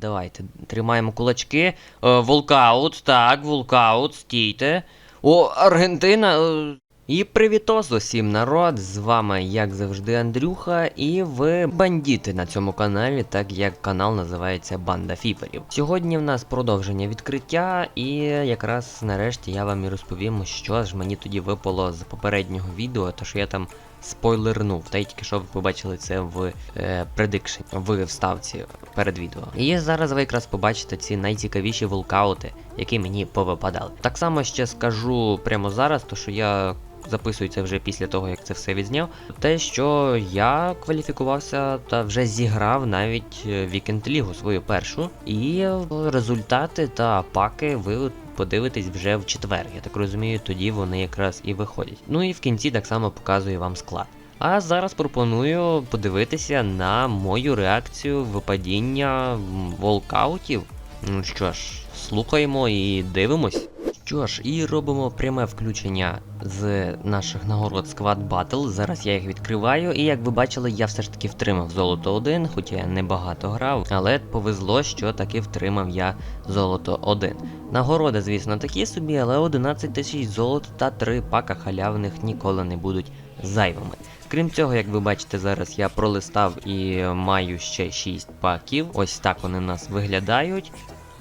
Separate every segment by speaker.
Speaker 1: Давайте тримаємо кулачки. Е, Волкаут, так, волкаут, стійте. О, Аргентина. е, І привітос усім народ! З вами, як завжди, Андрюха, і ви бандіти на цьому каналі, так як канал називається Банда Фіперів. Сьогодні в нас продовження відкриття, і якраз нарешті я вам і розповім, що ж мені тоді випало з попереднього відео, то що я там спойлернув. Та й тільки що ви побачили це в е, предикшені, в вставці перед відео. І зараз ви якраз побачите ці найцікавіші волкаути, які мені повипадали. Так само ще скажу прямо зараз, то що я. Записую це вже після того, як це все відзняв. Те, що я кваліфікувався та вже зіграв навіть Вікенд Лігу свою першу. І е, результати та паки ви подивитесь вже в четвер. Я так розумію, тоді вони якраз і виходять. Ну і в кінці так само показую вам склад. А зараз пропоную подивитися на мою реакцію випадіння волкаутів. Ну що ж, слухаємо і дивимось. Що ж, і робимо пряме включення з наших нагород Squad Battle. Зараз я їх відкриваю, і як ви бачили, я все ж таки втримав золото 1, хоча я небагато грав, але повезло, що таки втримав я золото 1. Нагороди, звісно, такі собі, але 11 тисяч золота та 3 пака халявних ніколи не будуть зайвими. Крім цього, як ви бачите, зараз я пролистав і маю ще 6 паків. Ось так вони у нас виглядають.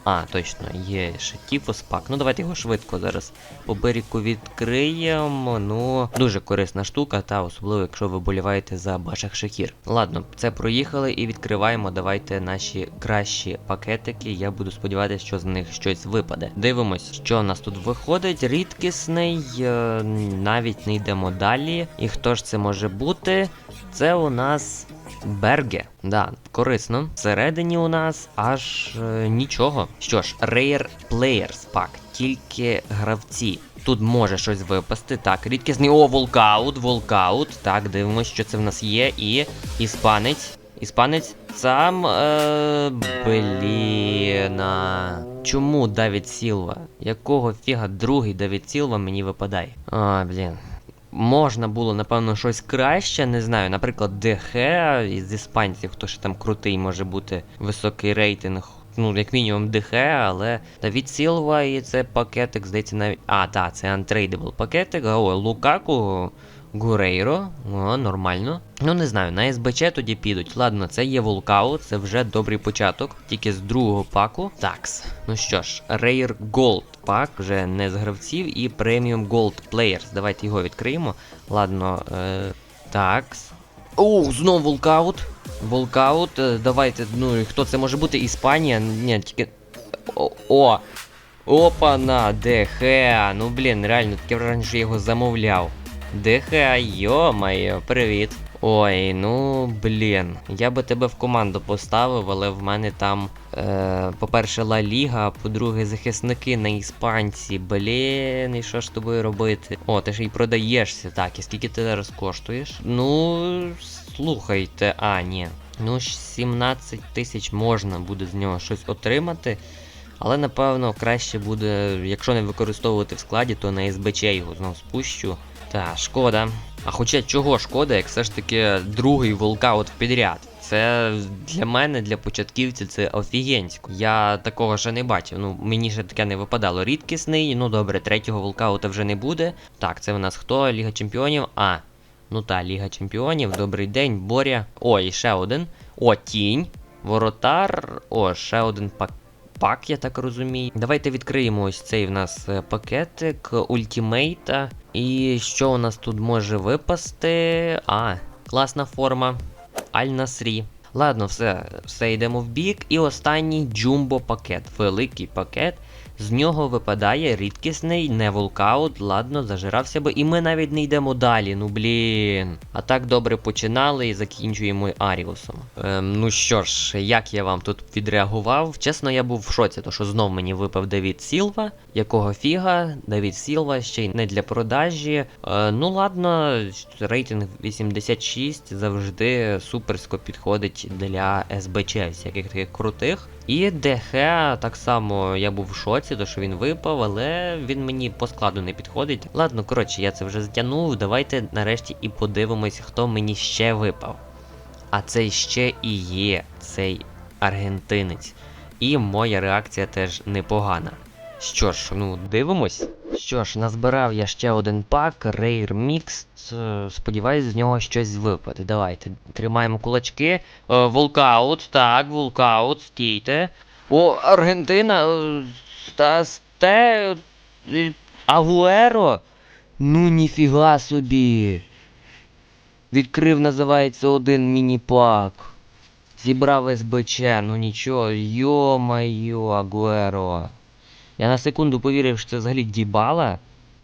Speaker 1: А, точно, є ще Тіфос пак. Ну давайте його швидко зараз по берегу відкриємо. Ну, дуже корисна штука, та особливо, якщо ви боліваєте за Башах Шахір. Ладно, це проїхали і відкриваємо. Давайте наші кращі пакетики. Я буду сподіватися, що з них щось випаде. Дивимось, що у нас тут виходить. Рідкісний, е, навіть не йдемо далі. І хто ж це може бути? Це у нас. Берге, да, корисно. Всередині у нас аж е, нічого. Що ж, Rare Players пак, тільки гравці. Тут може щось випасти. Так, рідкісний. О, волкаут, волкаут. Так, дивимося, що це в нас є. І іспанець. Іспанець сам. Е, блін. а. Чому Давід Сілва? Якого фіга другий Давід Сілва мені випадає? А, блін. Можна було, напевно, щось краще, не знаю, наприклад, ДХ із іспанців, хто ще там крутий, може бути високий рейтинг. Ну, як мінімум ДХ, але Давід Сілва і це пакетик, здається, навіть. А, так, це untradeable пакетик. О, Лукаку, Гурейро. О, нормально. Ну, не знаю, на СБЧ тоді підуть. Ладно, це є Волкаут, це вже добрий початок, тільки з другого паку. Такс. Ну що ж, Rare Gold пак, вже не з гравців, і Premium Gold Players. Давайте його відкриємо. Ладно, е, такс. О, знову Волкаут. Волкаут. е, Давайте, ну і хто це може бути? Іспанія? Ні, тільки. О! о. Опа на, ДХ. Ну блін, реально таке враження, що я його замовляв. ДХ, йо-моє, привіт. Ой, ну блін. Я би тебе в команду поставив, але в мене там, е, по-перше, Ла Ліга, а по-друге, захисники на іспанці. Блін, і що ж тобою робити? О, ти ж і продаєшся. Так, і скільки ти зараз коштуєш? Ну, слухайте, а, ні. Ну, 17 тисяч можна буде з нього щось отримати. Але напевно краще буде, якщо не використовувати в складі, то на СБЧ його знову спущу. Та, шкода. А хоча чого шкода, як все ж таки другий волкаут підряд. Це для мене, для початківців, це офігенсько. Я такого ще не бачив. Ну, мені ще таке не випадало. Рідкісний, ну добре, третього волкаута вже не буде. Так, це в нас хто? Ліга Чемпіонів. А, ну та, Ліга Чемпіонів. Добрий день, Боря. О, і ще один. О, тінь. Воротар. О, ще один пак. Пак, я так розумію. Давайте відкриємо ось цей в нас е, пакетик ультімейта. І що у нас тут може випасти? А, класна форма. Аль-Насрі. Ладно, все, все йдемо в бік. І останній джумбо пакет. Великий пакет. З нього випадає рідкісний не волкаут, ладно, зажирався би. І ми навіть не йдемо далі, ну блін. А так добре починали і закінчуємо Аріусом. Ем, ну що ж, як я вам тут відреагував? Чесно, я був в шоці, то що знов мені випав Давід Сілва. Якого фіга? Давід Сілва ще й не для продажі. Е, ну ладно, рейтинг 86 завжди суперсько підходить для СБЧ, всяких таких крутих. І ДХ так само я був в шоці, то що він випав, але він мені по складу не підходить. Ладно, коротше, я це вже затягнув. Давайте нарешті і подивимось, хто мені ще випав. А це ще і є цей аргентинець. і моя реакція теж непогана. Що ж, ну дивимось. Що ж, назбирав я ще один пак, Rare Mix. Е, Сподіваюсь, з нього щось випаде. Давайте. Тримаємо кулачки. Е, Волкаут, так, волкаут, стійте. О, Аргентина. е, Та сте. е, Агуеро. Ну ніфіга собі. Відкрив, називається один міні-пак. Зібрав СБЧ, ну нічого, йо-майо, Агуеро. Я на секунду повірив, що це взагалі дібала.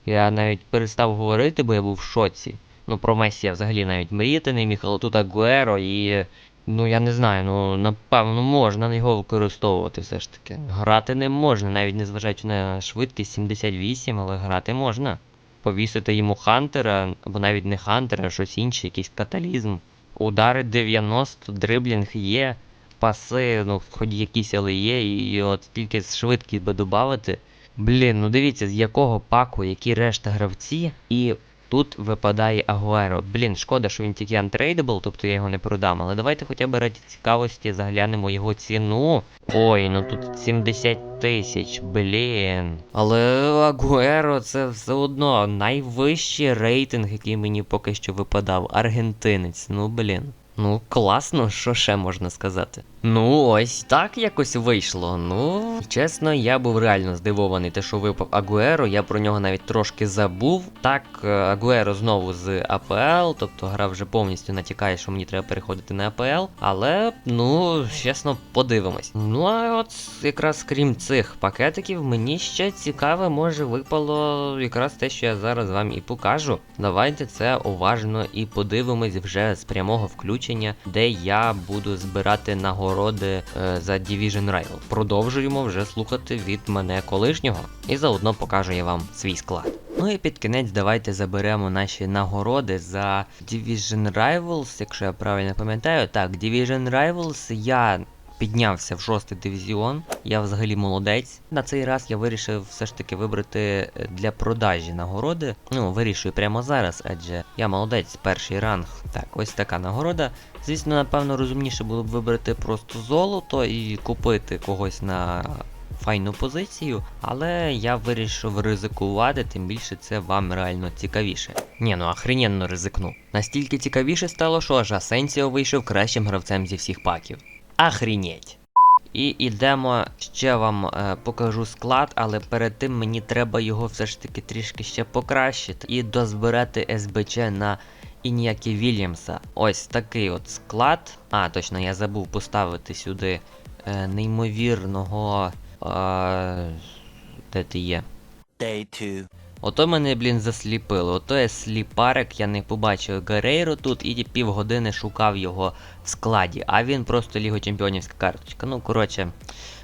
Speaker 1: Я навіть перестав говорити, бо я був в шоці. Ну, про Месі я взагалі навіть мріяти не міг, але тут Агуеро і. Ну я не знаю, ну напевно можна його використовувати все ж таки. Грати не можна, навіть не зважаючи на швидкість 78, але грати можна. Повісити йому Хантера, або навіть не Хантера, а щось інше, якийсь каталізм. Удари 90, дриблінг є, паси, ну, хоч якісь, але є, і, от тільки швидкість би додати. Блін, ну дивіться, з якого паку, які решта гравці, і тут випадає Агуеро. Блін, шкода, що він тільки untradeable, тобто я його не продам. Але давайте хоча б раді цікавості заглянемо його ціну. Ой, ну тут 70 тисяч, блін. Але Агуеро це все одно найвищий рейтинг, який мені поки що випадав. Аргентинець, ну блін. Ну, класно, що ще можна сказати. Ну, ось так якось вийшло. Ну, чесно, я був реально здивований, те, що випав Агуеро, я про нього навіть трошки забув. Так, е, Агуеро знову з АПЛ, тобто гра вже повністю натякає, що мені треба переходити на АПЛ. Але, ну, чесно, подивимось. Ну, а от якраз крім цих пакетиків, мені ще цікаве, може, випало якраз те, що я зараз вам і покажу. Давайте це уважно і подивимось вже з прямого включення, де я буду збирати нагороди е, за Division Rail. Продовжуємо вже слухати від мене колишнього, і заодно покажу я вам свій склад. Ну і під кінець давайте заберемо наші нагороди за Division Rivals, якщо я правильно пам'ятаю. Так, Division Rivals я піднявся в шостий дивізіон. Я взагалі молодець. На цей раз я вирішив все ж таки вибрати е, для продажі нагороди. Ну, вирішую прямо зараз, адже я молодець, перший ранг. Так, ось така нагорода. Звісно, напевно, розумніше було б вибрати просто золото і купити когось на файну позицію, але я вирішив ризикувати, тим більше це вам реально цікавіше. Ні, ну охрененно ризикну. Настільки цікавіше стало, що аж Асенсіо вийшов кращим гравцем зі всіх паків. Охренеть! І йдемо, ще вам е, покажу склад, але перед тим мені треба його все ж таки трішки ще покращити і дозбирати СБЧ на Ініакі Вільямса. Ось такий от склад. А, точно, я забув поставити сюди е, неймовірного. Е, де ти є?
Speaker 2: Day 2.
Speaker 1: Ото мене, блін, засліпило. Ото я сліпарик, я не побачив Герейро тут і півгодини шукав його в складі. А він просто Ліго Чемпіонівська карточка. Ну, коротше,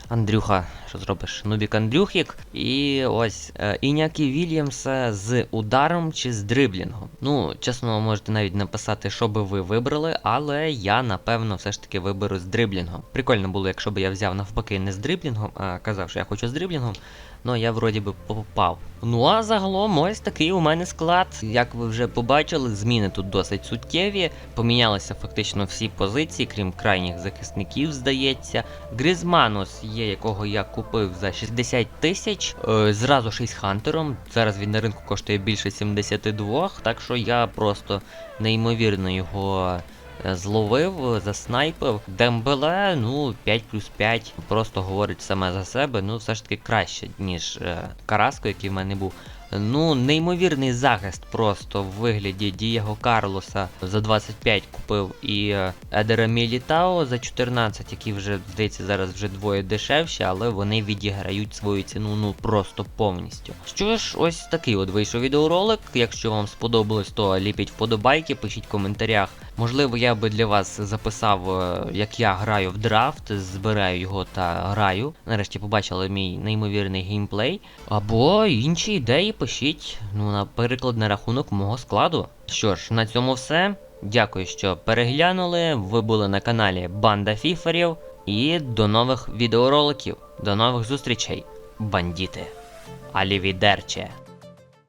Speaker 1: Андрюха, що зробиш? Нубік Андрюхік. І ось е, Інякі Вільямса з ударом чи з дриблінгом. Ну, чесно, можете навіть написати, що би ви вибрали, але я напевно все ж таки виберу з дриблінгом. Прикольно було, якщо б я взяв навпаки не з дриблінгом, а казав, що я хочу з дриблінгом. Ну, я вроді би попав. Ну а загалом ось такий у мене склад. Як ви вже побачили, зміни тут досить суттєві. Помінялися фактично всі позиції, крім крайніх захисників, здається. Грізманус є, якого я купив за 60 тисяч. Е, зразу ж із хантером. Зараз він на ринку коштує більше 72, так що я просто неймовірно його. Е, Зловив, заснайпив. Дембеле, ну, 5 плюс 5 просто говорить саме за себе, ну все ж таки краще, ніж е, Караско, який в мене був. Ну, неймовірний захист просто в вигляді Дієго Карлоса за 25 купив і е, Едера Мілітао за 14, які вже, здається, зараз вже двоє дешевші, але вони відіграють свою ціну ну просто повністю. Що ж, ось такий от вийшов відеоролик. Якщо вам сподобалось, то ліпіть вподобайки, пишіть в коментарях. Можливо, я би для вас записав, е, як я граю в драфт, збираю його та граю. Нарешті побачили мій неймовірний геймплей. Або інші ідеї пишіть, ну, наприклад, на рахунок мого складу. Що ж, на цьому все. Дякую, що переглянули. Ви були на каналі Банда Фіферів. І до нових відеороликів. До нових зустрічей, бандіти. Алівідерче.